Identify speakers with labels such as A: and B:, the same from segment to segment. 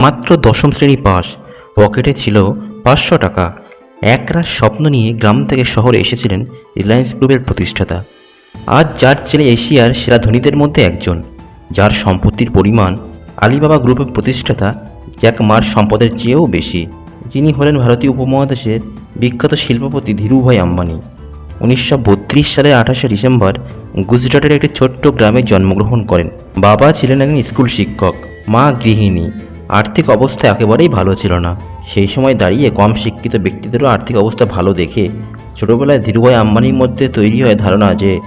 A: মাত্র দশম শ্রেণি পাস। পকেটে ছিল পাঁচশো টাকা। একরাশ স্বপ্ন নিয়ে গ্রাম থেকে শহরে এসেছিলেন রিলায়েন্স গ্রুপের প্রতিষ্ঠাতা। আজ যার ছেলে এশিয়ার সেরা ধনীদের মধ্যে একজন। যার সম্পত্তির পরিমাণ আলিবাবা গ্রুপের প্রতিষ্ঠাতা জ্যাক মার সম্পদের চেয়েও বেশি। যিনি হলেন ভারতীয় উপমহাদেশের বিখ্যাত শিল্পপতি ধীরুভাই আম্বানি। উনিশশো বত্রিশ সালের আঠাশে ডিসেম্বর গুজরাটের একটি ছোট্ট গ্রামে জন্মগ্রহণ করেন। বাবা ছিলেন একজন স্কুল শিক্ষক, মা গৃহিণী। আর্থিক অবস্থা একেবারেই ভালো ছিল না। সেই সময় দাঁড়িয়ে কম শিক্ষিত ব্যক্তিদেরও আর্থিক অবস্থা ভালো দেখে ছোটোবেলায় ধীরুভাই আম্বানির মধ্যে তৈরি হয় ধারণা যে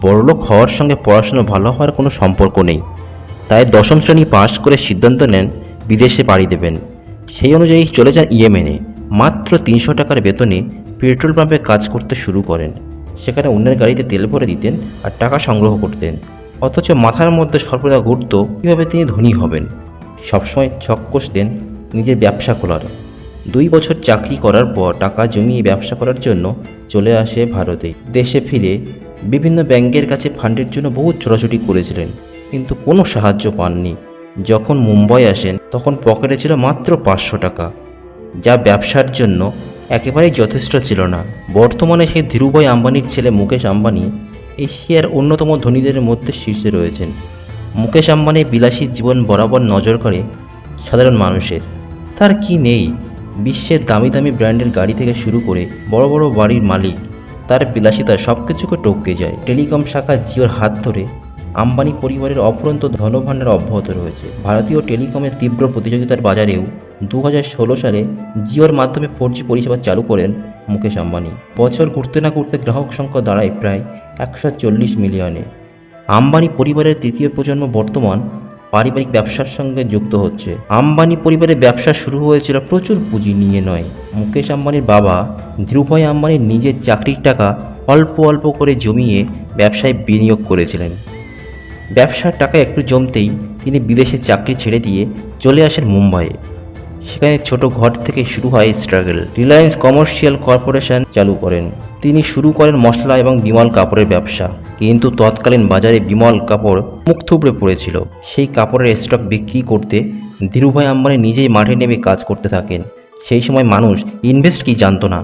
A: বড়লোক হওয়ার সঙ্গে পড়াশুনো ভালো হওয়ার কোনো সম্পর্ক নেই। তাই দশম শ্রেণি পাশ করে সিদ্ধান্ত নেন বিদেশে পাড়ি দেবেন। সেই অনুযায়ী চলে যান ইয়েমেনে। মাত্র তিনশো টাকার বেতনে পেট্রোল পাম্পে কাজ করতে শুরু করেন। সেখানে অন্যের গাড়িতে তেল ভরে দিতেন আর টাকা সংগ্রহ করতেন। অথচ মাথার মধ্যে সর্বদা ঘুরত কীভাবে তিনি ধনী হবেন। সবসময় ছক কষতেন নিজের ব্যবসা খোলার। দুই বছর চাকরি করার পর টাকা জমিয়ে ব্যবসা করার জন্য চলে আসে ভারতে। দেশে ফিরে বিভিন্ন ব্যাংকের কাছে ফান্ডের জন্য বহু ছোটাছুটি করেছিলেন, কিন্তু কোনো সাহায্য পাননি। যখন মুম্বাই আসেন, তখন পকেটে ছিল মাত্র পাঁচশো টাকা, যা ব্যবসার জন্য একেবারেই যথেষ্ট ছিল না। বর্তমানে সেই ধীরুভাই আম্বানির ছেলে মুকেশ আম্বানি এশিয়ার অন্যতম ধনীদের মধ্যে শীর্ষে রয়েছেন। মুকেশ আম্বানির বিলাসী জীবন বরাবর নজর করে সাধারণ মানুষের। তার কি নেই? বিশ্বের দামি দামি ব্র্যান্ডের গাড়ি থেকে শুরু করে বড় বড় বাড়ির মালিক, তার বিলাসিতা সব কিছুকে টপকে যায়। টেলিকম শাখা জিওর হাত ধরে আম্বানি পরিবারের অফুরন্ত ধনভাণ্ডার অব্যাহত রয়েছে। ভারতীয় টেলিকমের তীব্র প্রতিযোগিতার বাজারেও দু হাজার ষোলো সালে জিওর মাধ্যমে ফোর জি পরিষেবা চালু করেন মুকেশ আম্বানি। বছর ঘুরতে না ঘুরতে গ্রাহক সংখ্যা দাঁড়ায় প্রায় একশো চল্লিশ মিলিয়নে। আম্বানি পরিবারের তৃতীয় প্রজন্ম বর্তমান পারিবারিক ব্যবসার সঙ্গে যুক্ত হচ্ছে। আম্বানি পরিবারের ব্যবসা শুরু হয়েছিল প্রচুর পুঁজি নিয়ে নয়। মুকেশ আম্বানির বাবা ধীরুভাই আম্বানির নিজের চাকরির টাকা অল্প অল্প করে জমিয়ে ব্যবসায় বিনিয়োগ করেছিলেন। ব্যবসার টাকা একটু জমতেই তিনি বিদেশে চাকরি ছেড়ে দিয়ে চলে আসেন মুম্বাইয়ে। সেখানে ছোট ঘর থেকে শুরু হয় স্ট্রাগল। রিলায়েন্স কমার্শিয়াল কর্পোরেশন চালু করেন। তিনি শুরু করেন মশলা এবং বিমল কাপড়ের ব্যবসা। কিন্তু তৎকালীন বাজারে বিমল কাপড় মুখ থুবড়ে পড়েছিল। সেই কাপড়ের স্টক বিক্রি করতে ধীরুভাই আম্বানি নিজেই মাঠে নেমে কাজ করতে থাকেন। সেই সময় মানুষ ইনভেস্ট কি জানতো না।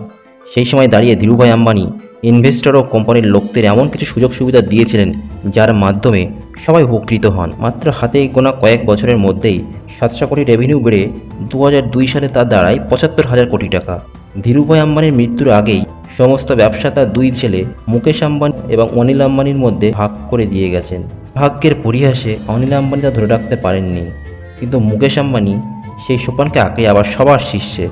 A: সেই সময় দাঁড়িয়ে ধীরুভাই আম্বানি ইনভেস্টর ও কোম্পানির লোকদের এমন কিছু সুযোগ সুবিধা দিয়েছিলেন, যার মাধ্যমে সবাই উপকৃত হন। মাত্র হাতে গোনা কয়েক বছরের মধ্যেই সাতশো কোটি রেভিনিউ বেড়ে দু সালে তা দাঁড়ায় পঁচাত্তর হাজার কোটি টাকা। ধীরুভাই আম্বানির মৃত্যুর আগেই সমস্ত ব্যবসা তার দুই ছেলে, মুকেশ আম্বানি এবং অনিল আম্বানির মধ্যে ভাগ করে দিয়ে গেছেন। ভাগ্যের পরিহাসে অনিল আম্বানি তা ধরে রাখতে পারেননি। কিন্তু মুকেশ আম্বানি সেই সোপানকে আঁকড়ে আবার সবার শীর্ষে।